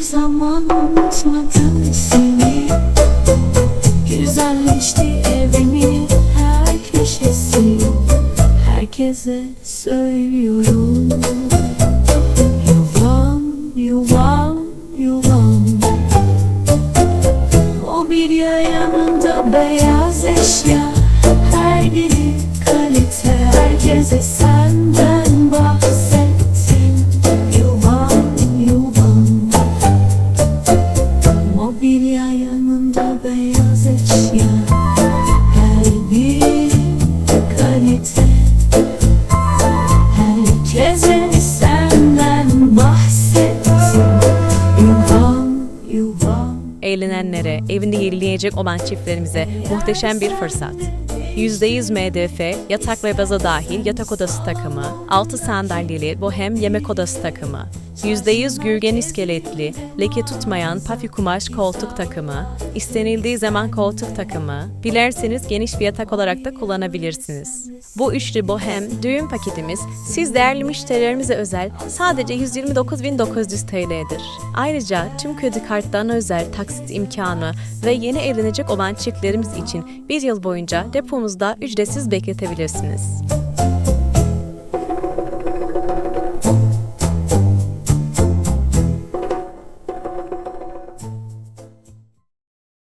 hiçbir zaman unutmadım seni. Güzelleşti evimin her köşesi. Herkese söylüyorum. Yuvam, yuvam, yuvam. Mobilya yanında beyaz eşya Mobilya yanında beyaz eşya. Her olan çiftlerimize muhteşem bir fırsat. %100 MDF, yatak ve baza dahil yatak odası takımı, 6 sandalyeli bohem yemek odası takımı, %100 gürgen iskeletli, leke tutmayan pafi kumaş koltuk takımı, istenildiği zaman koltuk takımı, dilerseniz geniş bir yatak olarak da kullanabilirsiniz. Bu üçlü bohem düğün paketimiz siz değerli müşterilerimize özel sadece 129.900 TL'dir. Ayrıca tüm kredi kartlarına özel taksit imkanı ve yeni evlenecek olan çiftlerimiz için bir yıl boyunca depomuzda ücretsiz bekletebilirsiniz.